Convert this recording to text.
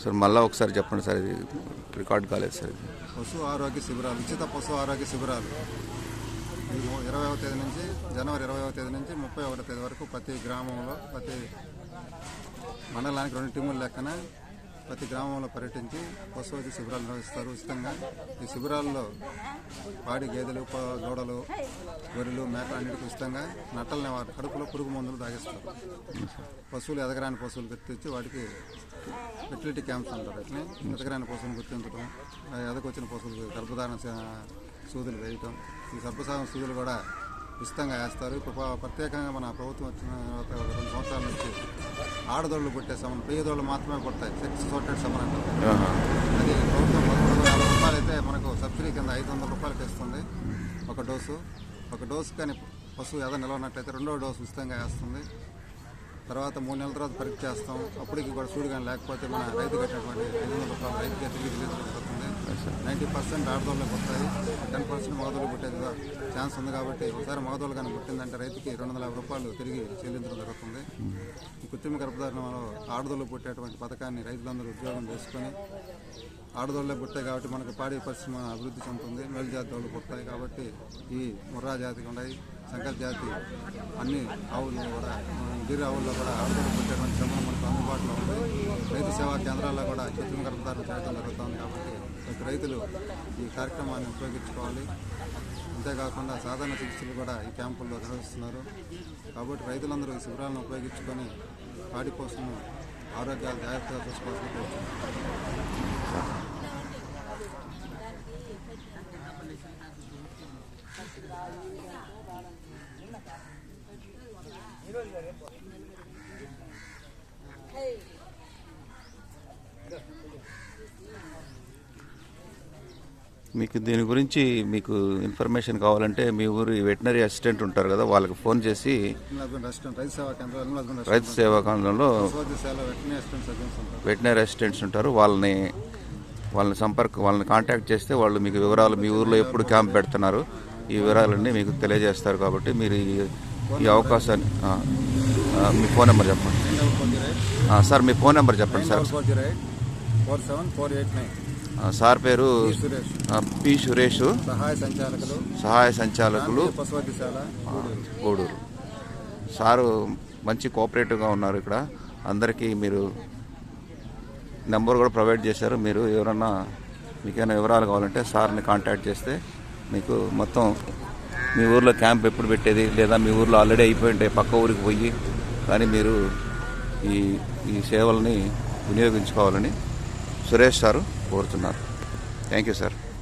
Sir మళ్ళీ ఒకసారి చెప్పండి సార్ ఇది రికార్డ్ కాలేదు సార్ ఇది. పశు ఆరోగ్య శిబిరాలు ఉచిత పశు ఆరోగ్య శిబిరాలు. ఇరవైవ తేదీ నుంచి జనవరి ఇరవైవ తేదీ నుంచి ముప్పై ఒకటో తేదీ వరకు ప్రతి గ్రామంలో ప్రతి మండలానికి రెండు టీముల లెక్కన ప్రతి గ్రామంలో పర్యటించి పశువతి శిబిరాలు నిర్వహిస్తారు. ఉచితంగా ఈ శిబిరాల్లో పాడి గేదెలు ప- దూడలు గొర్రెలు మేకలు అన్నిటికీ ఉచితంగా నట్టలని వాటి కడుపులో పురుగు మందులు తాగిస్తారు. పశువులు ఎదగరాని పశువులు గుర్తించి వాటికి ఫెర్టిలిటీ క్యాంప్స్ అంటారు అట్లే ఎదగరాని పశువులు గుర్తించడం ఆ ఎదకొచ్చిన పశువులకు గర్భధారణ సూదులు వేయటం ఈ గర్భసాగం సూదులు కూడా ఉచితంగా వేస్తారు. ఇప్పుడు ప్ర- ప్రత్యేకంగా మన ప్రభుత్వం వచ్చిన తర్వాత ఒక రెండు సంవత్సరాల నుంచి ఆడదోళ్ళు పుట్టే సమన్ పేదోళ్ళు మాత్రమే పుడతాయి. సెక్స్ సోటెడ్ సమన్ అంటారు ఆహా. అది ప్రభుత్వం పదమూడు వందల యాభై రూపాయలు అయితే మనకు సబ్సిడీ కింద ఐదు వందల రూపాయలకి ఇస్తుంది ఒక డోసు. ఒక డోసు కానీ పశువు ఎద నిలవనట్లయితే రెండో డోసు ఉచితంగా వేస్తుంది. తర్వాత మూడు నెలల తర్వాత పరీక్ష చేస్తాం. అప్పటికి కూడా సూడు కానీ లేకపోతే మన రైతు కట్టినటువంటి ఐదు వందల రూపాయలు రైతుకి తిరిగి నైంటీ పర్సెంట్ ఆడదోళ్ళకి వస్తాయి టెన్ పర్సెంట్ మగదోళ్ళు పుట్టేది ఛాన్స్ ఉంది కాబట్టి ఒకసారి మగదోళ్ళు కానీ పుట్టిందంటే రైతుకి రెండు వందల యాభై రూపాయలు తిరిగి చెల్లించడం జరుగుతుంది. ఈ కృత్రిమ గర్భధారణలో ఆడదోళ్ళు పుట్టేటువంటి పథకాన్ని రైతులందరూ ఉద్యోగం చేసుకొని ఆడదోళ్ళే పుట్టాయి కాబట్టి మనకు పాడి పరిశ్రమ అభివృద్ధి చెందుతుంది. మేలు జాతి దోళ్ళు పుట్టాయి కాబట్టి ఈ ముర్రా జాతికి ఉన్నాయి శంకర్ జాతి అన్ని ఆవులు కూడా గిరి ఆవుల్లో కూడా ఆడదోళ్ళు పుట్టేటువంటి శ్రమలు మనకు అందుబాటులో ఉంది రైతు సేవా కేంద్రాల్లో కూడా కృత్రిమ గర్భధారణ చేయడం జరుగుతుంది కాబట్టి రైతులు ఈ కార్యక్రమాన్ని ఉపయోగించుకోవాలి. అంతేకాకుండా సాధారణ చికిత్సలు కూడా ఈ క్యాంపుల్లో నిర్వహిస్తున్నారు. కాబట్టి రైతులందరూ ఈ శిబిరాలను ఉపయోగించుకొని పాడి పోషణను ఆరోగ్యాలు జాగ్రత్తగా చూసుకోవాల్సి కోరుతున్నాను మీకు దీని గురించి మీకు ఇన్ఫర్మేషన్ కావాలంటే మీ ఊరి వెటనరీ అసిస్టెంట్ ఉంటారు కదా వాళ్ళకి ఫోన్ చేసి రైతు సేవా కేంద్రంలో వెటనరీ అసిస్టెంట్స్ ఉంటారు. వాళ్ళని వాళ్ళని సంపర్క వాళ్ళని కాంటాక్ట్ చేస్తే వాళ్ళు మీకు వివరాలు మీ ఊర్లో ఎప్పుడు క్యాంప్ పెడుతున్నారు ఈ వివరాలన్నీ మీకు తెలియజేస్తారు కాబట్టి మీరు ఈ- అవకాశాన్ని మీ ఫోన్ నెంబర్ చెప్పండి సార్ మీ ఫోన్ నెంబర్ చెప్పండి sir. Four seven four eight nine. Sir పేరు పి సురేష్. సహాయ సంచాలకులు. సహాయ సంచాలకులు. పశువైద్యశాల గూడూరు. సారు మంచి కోఆపరేటివ్గా ఉన్నారు ఇక్కడ. అందరికీ మీరు నెంబర్ కూడా ప్రొవైడ్ చేశారు. మీరు ఎవరన్నా మీకైనా వివరాలు కావాలంటే సార్ని కాంటాక్ట్ చేస్తే మీకు మొత్తం మీ ఊర్లో క్యాంప్ ఎప్పుడు పెట్టేది లేదా మీ ఊర్లో ఆల్రెడీ అయిపోయి ఉంటే పక్క ఊరికి పోయి కానీ మీరు ఈ ఈ సేవల్ని వినియోగించుకోవాలని సురేష్ సారు కోరుతున్నారు. Thank you sir.